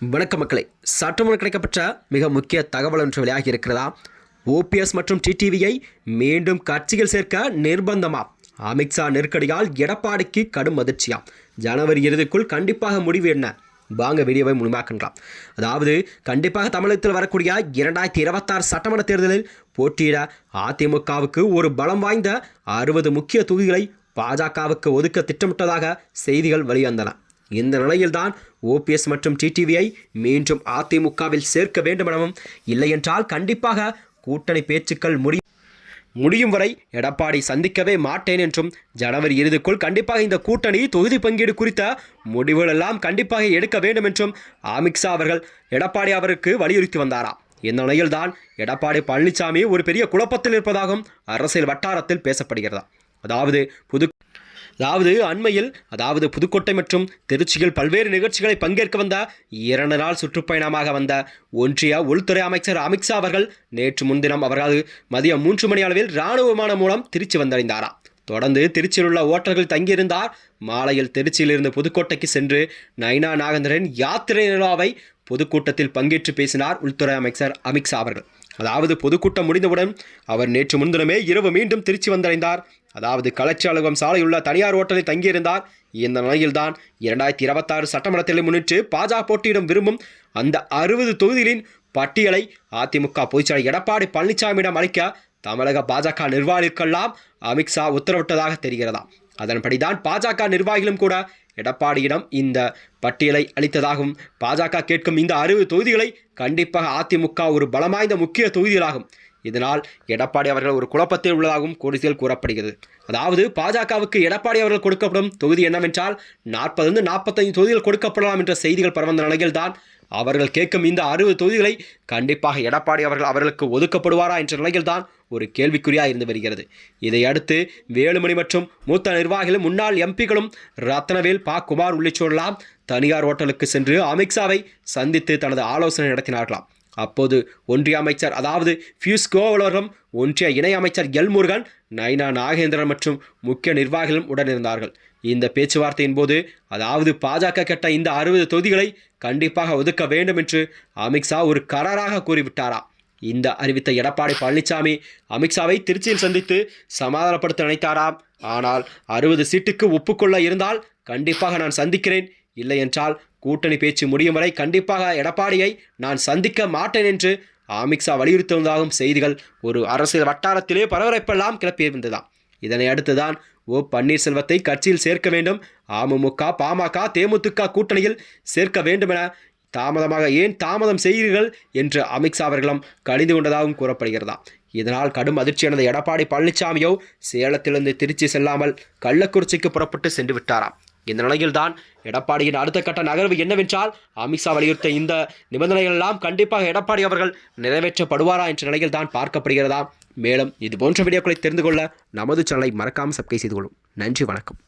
வணக்க மக்களை. சற்றுமுன் கிடைக்கப்பட்ட மிக முக்கிய தகவல் ஒன்று வெளியாகி இருக்கிறதா? ஓபிஎஸ் மற்றும் டிடிவியை மீண்டும் கட்சியில் சேர்க்க நிர்பந்தமா? அமித்ஷா நெருக்கடியால் எடப்பாடிக்கு கடும் அதிர்ச்சியாம் ஜனவரி இறுதிக்குள் கண்டிப்பாக முடிவு என்ன? வாங்க வீடியோவை முழுமையாக்கலாம் அதாவது கண்டிப்பாக தமிழகத்தில் வரக்கூடிய இரண்டாயிரத்தி இருபத்தாறு சட்டமன்ற தேர்தலில் போட்டியிட அதிமுகவுக்கு ஒரு பலம் வாய்ந்த அறுபது முக்கிய தொகுதிகளை பாஜகவுக்கு ஒதுக்க திட்டமிட்டதாக செய்திகள் வெளிவந்தன. இந்த நிலையில்தான் ஓபிஎஸ் மற்றும் டிடிவியை மீண்டும் அதிமுகவில் சேர்க்க வேண்டுமெனவும் இல்லையென்றால் கண்டிப்பாக கூட்டணி பேச்சுக்கள் முடி முடியும் வரை எடப்பாடி சந்திக்கவே மாட்டேன் என்றும் ஜனவரி இறுதிக்குள் கண்டிப்பாக இந்த கூட்டணி தொகுதி பங்கீடு குறித்த முடிவுகளெல்லாம் கண்டிப்பாக எடுக்க வேண்டும் என்றும் அமித்ஷா அவர்கள் எடப்பாடி அவருக்கு வலியுறுத்தி வந்தாராம் இந்த நிலையில்தான் எடப்பாடி பழனிசாமி ஒரு பெரிய குழப்பத்தில் இருப்பதாகவும் அரசியல் வட்டாரத்தில் பேசப்படுகிறதா? அதாவது புது அதாவது அண்மையில் அதாவது புதுக்கோட்டை மற்றும் திருச்சியில் பல்வேறு நிகழ்ச்சிகளை பங்கேற்க வந்த இரண்டு நாள் சுற்றுப்பயணமாக வந்த ஒன்றிய உள்துறை அமைச்சர் அமித்ஷா அவர்கள் நேற்று முன்தினம் அவர்கள் மதியம் மூன்று மணி அளவில் இராணுவ விமானம் மூலம் திருச்சி வந்தடைந்தாராம் தொடர்ந்து திருச்சியில் உள்ள ஓட்டர்கள் தங்கியிருந்தார். மாலையில் திருச்சியிலிருந்து புதுக்கோட்டைக்கு சென்று நைனா நாகேந்திரன் யாத்திரை நிலாவை பொதுக்கூட்டத்தில் பங்கேற்று பேசினார் உள்துறை அமைச்சர் அமித்ஷா அவர்கள். அதாவது பொதுக்கூட்டம் முடிந்தவுடன் அவர் நேற்று முன்தினமே இரவு மீண்டும் திருச்சி வந்தடைந்தார். அதாவது கலெக்டர் அலுவலகம் சாலையுள்ள தனியார் ஓட்டலில் தங்கியிருந்தார். இந்த நிலையில்தான் இரண்டாயிரத்தி இருபத்தாறு சட்டமன்றத்தில் முன்னிட்டு பாஜக போட்டியிடும் விரும்பும் அந்த அறுபது தொகுதிகளின் பட்டியலை அதிமுக பொதுச்செயலர் எடப்பாடி பழனிசாமியிடம் அளிக்க தமிழக பாஜக நிர்வாகிகளுக்கெல்லாம் அமித்ஷா உத்தரவிட்டதாக தெரிகிறதாம். அதன்படிதான் பாஜக நிர்வாகிகளும் கூட எடப்பாடியிடம் இந்த பட்டியலை அளித்ததாகவும் பாஜக கேட்கும் இந்த அறுபது தொகுதிகளை கண்டிப்பாக அதிமுக ஒரு பலமாய்ந்த முக்கிய தொகுதிகளாகும். இதனால் எடப்பாடி அவர்கள் ஒரு குழப்பத்தில் உள்ளதாகவும் கூடுதல் கூறப்படுகிறது. அதாவது பாஜகவுக்கு எடப்பாடி அவர்கள் கொடுக்கப்படும் தொகுதி என்னவென்றால் நாற்பதிலிருந்து நாற்பத்தைந்து தொகுதிகள் கொடுக்கப்படலாம் என்ற செய்திகள் பரவந்த நிலையில்தான் அவர்கள் கேட்கும் இந்த அறுபது தொகுதிகளை கண்டிப்பாக எடப்பாடி அவர்கள் அவர்களுக்கு ஒதுக்கப்படுவாரா என்ற நிலையில்தான் ஒரு கேள்விக்குறியாக இருந்து வருகிறது. இதையடுத்து வேலுமணி மற்றும் மூத்த நிர்வாகிகளும் முன்னாள் எம்பிகளும் ரத்னவேல் பா. குமார் உள்ளிட்டோரெல்லாம் தனியார் ஓட்டலுக்கு சென்று அமித்ஷாவை சந்தித்து தனது ஆலோசனை நடத்தினார்களாம். அப்போது ஒன்றிய அமைச்சர் அதாவது பியூஷ் கோவலரும் அவர்களும் ஒன்றிய இணை அமைச்சர் எல் முருகன் நைனா நாகேந்திரன் மற்றும் முக்கிய நிர்வாகிகளும் உடனிருந்தார்கள். இந்த பேச்சுவார்த்தையின் போது அதாவது பாஜக கெட்ட இந்த அறுபது தொகுதிகளை கண்டிப்பாக ஒதுக்க வேண்டும் என்று அமித்ஷா ஒரு கராராக கூறிவிட்டாரா? இந்த அறிவித்த எடப்பாடி பழனிசாமி அமித்ஷாவை திருச்சியில் சந்தித்து சமாதானப்படுத்த நினைத்தாராம் ஆனால் அறுபது சீட்டுக்கு ஒப்புக்கொள்ள இருந்தால் கண்டிப்பாக நான் சந்திக்கிறேன் இல்லை என்றால் கூட்டணி பேச்சு முடியும் வரை கண்டிப்பாக எடப்பாடியை நான் சந்திக்க மாட்டேன் என்று அமித்ஷா வலியுறுத்துவதாகவும் செய்திகள் ஒரு அரசியல் வட்டாரத்திலே பரபரப்பெல்லாம் கிளப்பியிருந்ததாம். இதனை அடுத்துதான் ஓ பன்னீர்செல்வத்தை கட்சியில் சேர்க்க வேண்டும் அமமுக பாமக தேமுதிக கூட்டணியில் சேர்க்க வேண்டும் என தாமதமாக ஏன் தாமதம் செய்கிறீர்கள் என்று அமித்ஷா அவர்களும் கணிந்து கொண்டதாகவும் கூறப்படுகிறதா இதனால் கடும் அதிர்ச்சியானது எடப்பாடி பழனிசாமியோ சேலத்திலிருந்து திருச்சி செல்லாமல் கள்ளக்குறிச்சிக்கு புறப்பட்டு சென்று விட்டாராம். இந்த நிலையில்தான் எடப்பாடியின் அடுத்த கட்ட நகர்வு என்னவென்றால் அமித்ஷா வலியுறுத்த இந்த நிபந்தனைகள் எல்லாம் கண்டிப்பாக எடப்பாடி அவர்கள் நிறைவேற்றப்படுவாரா என்ற நிலையில் தான் பார்க்கப்படுகிறதா. மேலும் இது போன்ற வீடியோக்களை தெரிந்து கொள்ள நமது சேனலை மறக்காமல் சப்ஸ்கிரைப் செய்து கொள்ளும் நன்றி வணக்கம்.